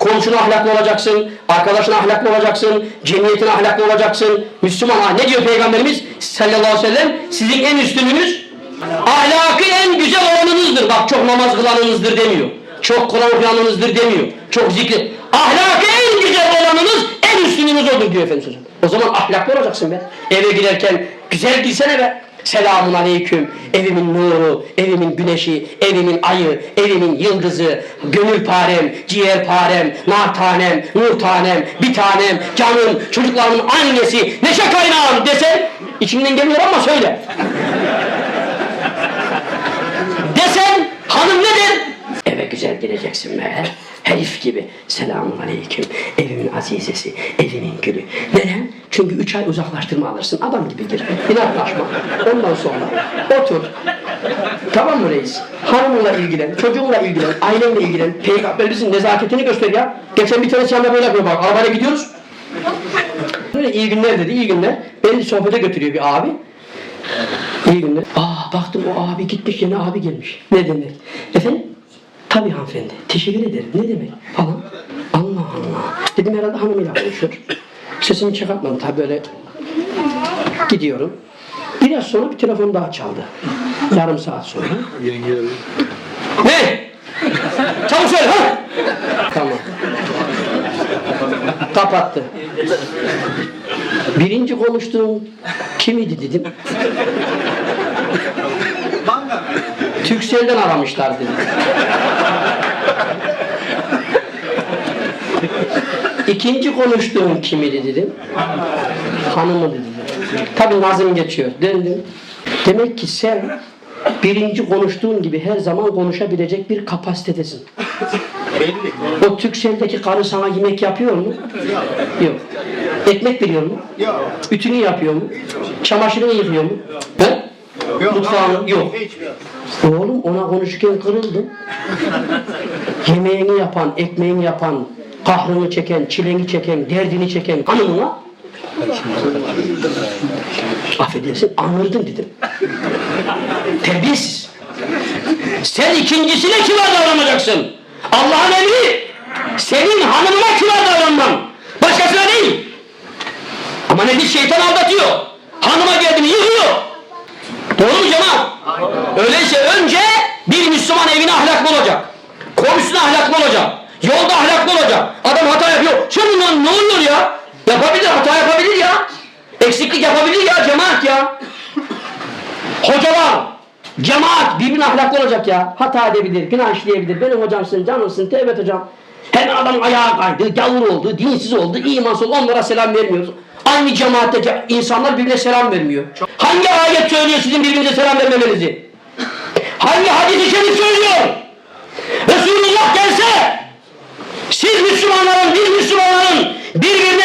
Komşuna ahlaklı olacaksın, arkadaşına ahlaklı olacaksın, cemiyetine ahlaklı olacaksın. Müslüman ne diyor Peygamberimiz sallallahu aleyhi ve sellem? Sizin en üstününüz ahlakı en güzel olanınızdır. Bak çok namaz kılanınızdır demiyor. Çok Kur'an okuyanınızdır demiyor. Çok zikri. Ahlakı en güzel olanınız en üstününüz odur diyor Efendimiz Hocam. O zaman ahlaklı olacaksın be. Eve girerken güzel girsene be. Selamun aleyküm. Evimin nuru, evimin güneşi, evimin ayı, evimin yıldızı, gönül parem, ciğer parem, nar tanem, nur tanem, bir tanem, canım, çocuklarımın annesi, neşe kaynağım desen içinden geliyor ama söyle. Desen hanım ne der? Eve güzel gireceksin be. Herif gibi. Selamun aleyküm. Evimin azizesi, evimin gülü. Neden? Çünkü üç ay uzaklaştırma alırsın. Adam gibi gir. İnatlaşma. Ondan sonra otur. Tamam mı reis? Hanımınla ilgilen, çocuğunla ilgilen, ailenle ilgilen. Peygamberimizin nezaketini göster ya. Geçen bir tanesi yanında böyle bak. Arabaya gidiyoruz. Böyle iyi günler dedi, iyi günler. Beni sohbete götürüyor bir abi. İyi günler. Aa baktım o abi gitmiş yine abi gelmiş. Ne demek? Efendim? Tabii hanımefendi. Teşekkür ederim. Ne demek? Falan. Allah Allah. Dedim herhalde hanımıyla konuşuyor. Sesimi çıkartmadım tabii böyle gidiyorum. Biraz sonra bir telefon daha çaldı. Yarım saat sonra. Ne? Çabuk söyle ha? Tamam. Kapattı. Birinci konuştuğum kimidi dedim. Türkcell'den aramışlar dedim. İkinci konuştuğum kimidi dedim. Hanımı dedi. Tabii Nazım geçiyor. Döndüm. Demek ki sen birinci konuştuğun gibi her zaman konuşabilecek bir kapasitedesin. O Türkcell'deki karı sana yemek yapıyor mu? Yok. Ekmek veriyor mu? Yok. Ütünü yapıyor mu? Çamaşırını yıkıyor mu? He? Mutfağını yok. Oğlum ona konuşurken kırıldım. Yemeğini yapan, ekmeğini yapan, kahrını çeken, çileni çeken, derdini çeken hanımına affedersin anırdın dedim. Terbiyesiz. Sen ikincisine kibar davranacaksın. Allah'ın emri senin hanımına kibar davranman. Başkasına değil. Ama ne bir şeytan aldatıyor. Hanıma geldi mi yıkıyor. Doğru mu cemaat? Öyleyse önce bir Müslüman evine ahlaklı olacak. Komşusuna ahlaklı olacak. Yolda ahlaklı olacak. Adam hata yapıyor. Sen bundan ne oluyor ya? Yapabilir, hata yapabilir ya. Eksiklik yapabilir ya cemaat ya. Hocalar, cemaat birbirine ahlaklı olacak ya. Hata edebilir, günah işleyebilir. Benim hocamsın, canımsın, tevbet hocam. Hemen adam ayağa kaydı, gavur oldu, dinsiz oldu, imansız oldu. Onlara selam vermiyoruz. Aynı cemaatte ce- insanlar birbirine selam vermiyor. Hangi ayet söylüyor sizin birbirinize selam vermemenizi? Hangi hadis-i şerif söylüyor? Resulullah gelse siz Müslümanların, bir Müslümanların birbirine